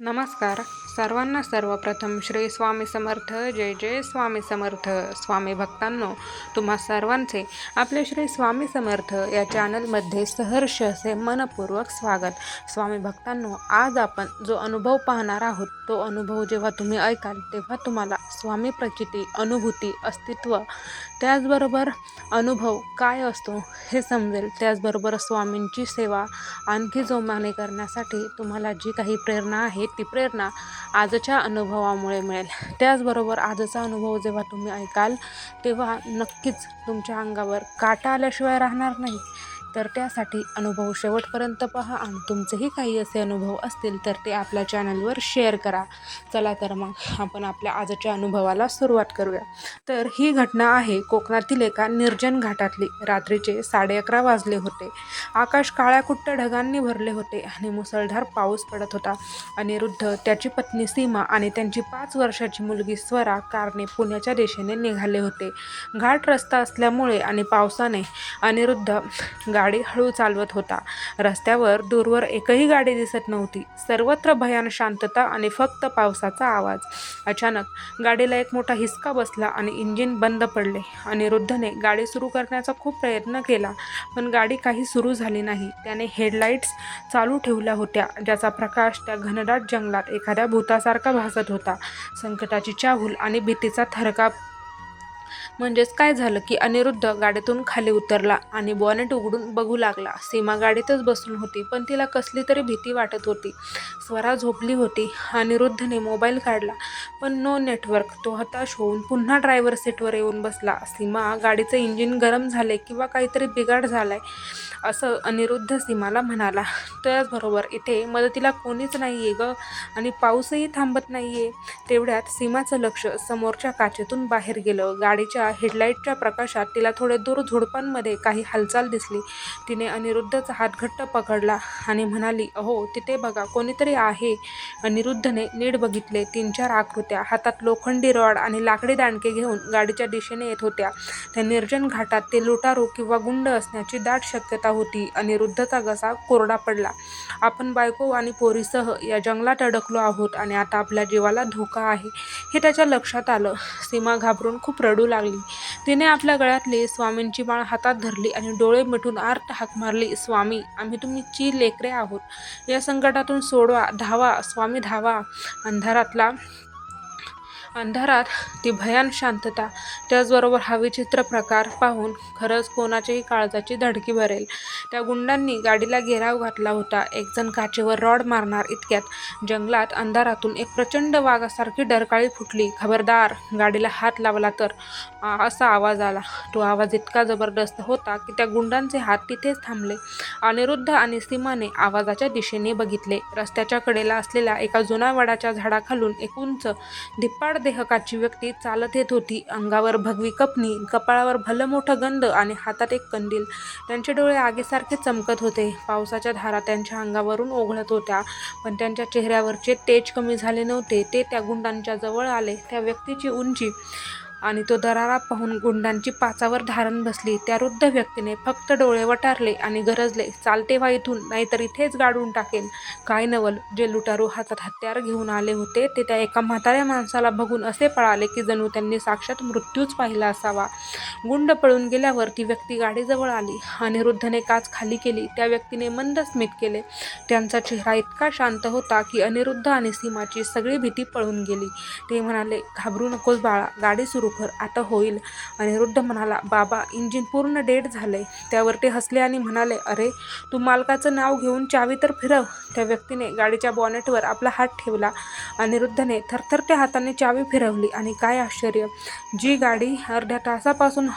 ನಮಸ್ಕಾರ सर्वांना सर्वप्रथम श्री स्वामी समर्थ जय जय स्वामी समर्थ. स्वामी भक्तांनो तुम्हा सर्वांचे आपले श्री स्वामी समर्थ या चॅनलमध्ये सहर्ष असे मनपूर्वक स्वागत. स्वामी भक्तांनो आज आपण जो अनुभव पाहणार आहोत तो अनुभव जेव्हा तुम्ही ऐकाल तेव्हा तुम्हाला स्वामी प्रचिती अनुभूती अस्तित्व त्याचबरोबर अनुभव काय असतो हे समजेल. त्याचबरोबर स्वामींची सेवा आणखी जोमाने करण्यासाठी तुम्हाला जी काही प्रेरणा आहे ती प्रेरणा आजच्या अनुभवामुळे मिळेल. त्याचबरोबर आजचा अनुभव जेव्हा तुम्ही ऐकाल तेव्हा नक्कीच तुमच्या अंगावर काटा आल्याशिवाय राहणार नाही. तर त्यासाठी अनुभव शेवटपर्यंत पहा आणि तुमचेही काही असे अनुभव असतील तर ते आपल्या चॅनलवर शेअर करा. चला तर मग आपण आपल्या आजच्या अनुभवाला सुरुवात करूया. तर ही घटना आहे कोकणातील एका निर्जन घाटातली. रात्रीचे साडे अकरा वाजले होते. आकाश काळ्याकुट्ट ढगांनी भरले होते आणि मुसळधार पाऊस पडत होता. अनिरुद्ध त्याची पत्नी सीमा आणि त्यांची पाच वर्षाची मुलगी स्वरा कारने पुण्याच्या दिशेने निघाले होते. घाट रस्ता असल्यामुळे आणि पावसाने अनिरुद्ध गाडी गाडी हळू चालवत होता. रस्त्यावर दूरवर एकही गाडी दिसत नव्हती. सर्वत्र भयान शांतता आणि फक्त पावसाचा आवाज. अचानक गाडीला एक मोठा हिसका बसला आणि इंजिन बंद पडले. अनिरुद्धने गाडी सुरू करण्याचा खूप प्रयत्न केला पण गाडी काही सुरू झाली नाही. त्याने हेडलाईट्स चालू ठेवल्या होत्या ज्याचा प्रकाश त्या घनदाट जंगलात एखाद्या भूतासारखा भासत होता. संकटाची चाहूल आणि भीतीचा थरकाप म्हणजेच काय झालं की अनिरुद्ध गाडीतून खाली उतरला आणि बॉनेट उघडून बघू लागला. सीमा गाडीतच बसून होती पण तिला कसली तरी भीती वाटत होती. स्वरा झोपली होती. अनिरुद्धने मोबाईल काढला पण नो नेटवर्क तो हताश होऊन पुन्हा ड्रायव्हर सीटवर येऊन बसला. सीमा गाडीचं इंजिन गरम झाले किंवा काहीतरी बिघाड झालाय असं अनिरुद्ध सीमाला म्हणाला. त्याचबरोबर इथे मदतीला कोणीच नाही आहे गं आणि पाऊसही थांबत नाही आहे तेवढ्यात सीमाचं लक्ष समोरच्या काचेतून बाहेर गेलं. गाडीच्या हेडलाईटच्या प्रकाशात तिला थोडे दूर झुडपांमध्ये काही हालचाल दिसली. तिने अनिरुद्धचा हात घट्ट पकडला आणि म्हणाली अहो तिथे बघा कोणीतरी आहे. अनिरुद्धने नीट बघितले. तीन चार आकृत्या हातात लोखंडी रॉड आणि लाकडी दांडके घेऊन गाडीच्या दिशेने येत होत्या. त्या निर्जन घाटात ते लुटारू किंवा गुंड असण्याची दाट शक्यता होती. अनिरुद्धचा घसा कोरडा पडला. आपण बायको आणि पोरीसह या जंगलात अडकलो आहोत आणि आता आपल्या जीवाला धोका आहे. हे त्याच्या लक्षात आलं. सीमा घाबरून खूप रडू लागली. तिने आपल्या गळ्यातली स्वामींची माळ हातात धरली आणि डोळे मिटून आर्त हाक मारली स्वामी आम्ही तुमची लेकरे आहोत. या संकटातून सोडवा धावा स्वामी धावा. अंधारातला अंधारात ती भयान शांतता त्याचबरोबर हा विचित्र प्रकार पाहून खरंच कोणाच्याही काळजाची धडकी भरेल. त्या गुंडांनी गाडीला घेराव घातला होता. एकजण काचेवर रॉड मारणार इतक्यात जंगलात अंधारातून एक प्रचंड वाघासारखी डरकाळी फुटली. खबरदार गाडीला हात लावला तर असा आवाज आला. तो आवाज इतका जबरदस्त होता की त्या गुंडांचे हात तिथेच थांबले. अनिरुद्ध आणि सीमाने आवाजाच्या दिशेने बघितले. रस्त्याच्या कडेला असलेल्या एका जुना वडाच्या झाडाखालून एक उंच धिप्पाड देहकाची व्यक्ती चालत येत होती. अंगावर भगवी कपनी कपाळावर भलं मोठं गंध आणि हातात एक कंदील. त्यांचे डोळे आगीसारखे चमकत होते. पावसाच्या धारा त्यांच्या अंगावरून ओघळत होत्या पण त्यांच्या चेहऱ्यावरचे तेज कमी झाले नव्हते. ते त्या गुंडांच्या जवळ आले. त्या व्यक्तीची उंची आणि तो दरारा पाहून गुंडांची पाचावर धारण बसली. त्या वृद्ध व्यक्तीने फक्त डोळे वटारले आणि गरजले चालते वा इथून नाहीतर इथेच गाडून टाकेन. काय नवल जे लुटारू हातात हत्यार घेऊन आले होते ते त्या एका म्हाताऱ्या माणसाला बघून असे पळाले की जणू त्यांनी साक्षात मृत्यूच पाहिला असावा. गुंड पळून गेल्यावर ती व्यक्ती गाडीजवळ आली अनिरुद्धने काच खाली केली. त्या व्यक्तीने मंद स्मित केले. त्यांचा चेहरा इतका शांत होता की अनिरुद्ध आणि सीमाची सगळी भीती पळून गेली. ते म्हणाले घाबरू नकोस बाळा गाडी सुरू खरोखर आता होईल. अनिरुद्ध म्हणाला बाबा इंजिन पूर्ण डेड झालंय. त्यावर ते हसले आणि म्हणाले अरे तू मालकाचं नाव घेऊन चावी तर फिरव. त्या व्यक्तीने गाडीच्या बॉनेटवर आपला हात ठेवला अनिरुद्धने थरथरत्या हाताने चावी फिरवली. आणि काय आश्चर्य जी गाडी अर्ध्या तासापासून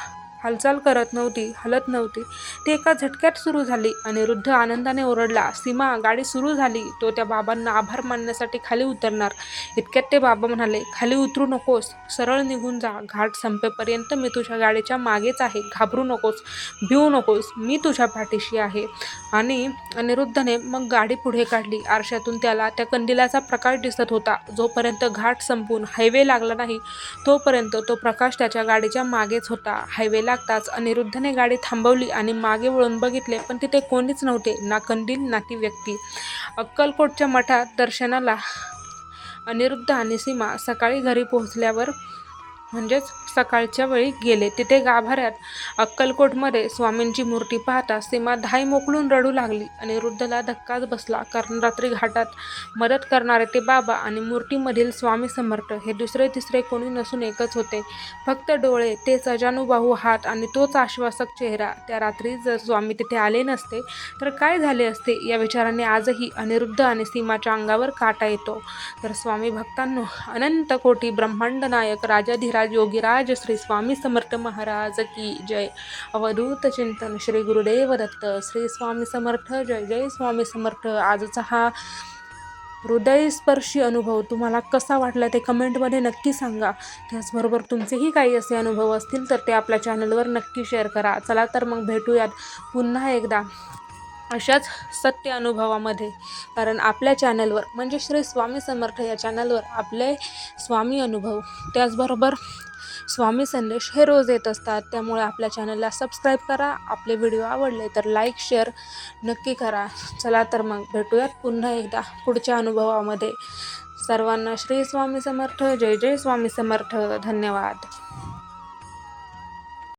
हालचाल करत नव्हती हलत नव्हती. ती एका झटक्यात सुरू झाली अनिरुद्ध आनंदाने ओरडला सीमा गाडी सुरू झाली. तो त्या बाबांना आभार मानण्यासाठी खाली उतरणार. इतक्यात ते बाबा म्हणाले खाली उतरू नकोस. सरळ निघून जा. घाट संपेपर्यंत मी तुझ्या गाडीच्या मागेच आहे. घाबरू नकोस. भिवू नकोस. मी तुझ्या पाठीशी आहे. आणि अनिरुद्धने मग गाडी पुढे काढली. आरशातून त्याला त्या कंदिलाचा प्रकाश दिसत होता. जोपर्यंत घाट संपून हायवे लागला नाही तोपर्यंत तो प्रकाश त्याच्या गाडीच्या मागेच होता. हायवेला लागताच अनिरुद्धने गाडी थांबवली आणि मागे वळून बघितले पण तिथे कोणीच नव्हते ना कंदील ना ती व्यक्ती. अक्कलकोटच्या मठात दर्शनाला अनिरुद्ध आणि सीमा सकाळी घरी पोहोचल्यावर म्हणजेच सकाळच्या वेळी गेले. तिथे गाभाऱ्यात अक्कलकोटमध्ये स्वामींची मूर्ती पाहता सीमा धाय मोकळून रडू लागली आणि वृद्धला धक्काच बसला. कारण रात्री घाटात मदत करणारे ते बाबा आणि मूर्तीमधील स्वामी समर्थ हे दुसरे तिसरे कोणी नसून एकच होते. फक्त डोळे तेच अजानुबाहू हात आणि तोच आश्वासक चेहरा. त्या रात्री जर स्वामी तिथे आले नसते तर काय झाले असते या विचाराने आजही अनिरुद्ध आणि सीमाच्या अंगावर काटा येतो. तर स्वामी भक्तांनो अनंत कोटी ब्रह्मांड नायक राजाधिराज योगीराज श्री स्वामी समर्थ महाराज की जय अवधूत चिंतन श्री गुरुदेव दत्त श्री स्वामी समर्थ जय जय स्वामी समर्थ आजचा हा हृदयस्पर्शी अनुभव तुम्हाला कसा वाटला ते कमेंटमध्ये नक्की सांगा. त्याचबरोबर तुमचेही काही असे अनुभव असतील तर ते आपल्या चॅनलवर नक्की शेअर करा. चला तर मग भेटूयात पुन्हा एकदा. अशाच सत्य अनुभवामध्ये. कारण आपल्या चॅनलवर म्हणजे श्री स्वामी समर्थ या चॅनलवर आपले स्वामी अनुभव. त्याचबरोबर स्वामी संदेश हे रोज येत असतात. त्यामुळे आपल्या चॅनलला सबस्क्राईब करा. आपले व्हिडिओ आवडले तर लाईक शेअर नक्की करा. चला तर मग भेटूयात पुन्हा एकदा पुढच्या अनुभवामध्ये. सर्वांना श्री स्वामी समर्थ. जय जय स्वामी समर्थ. धन्यवाद.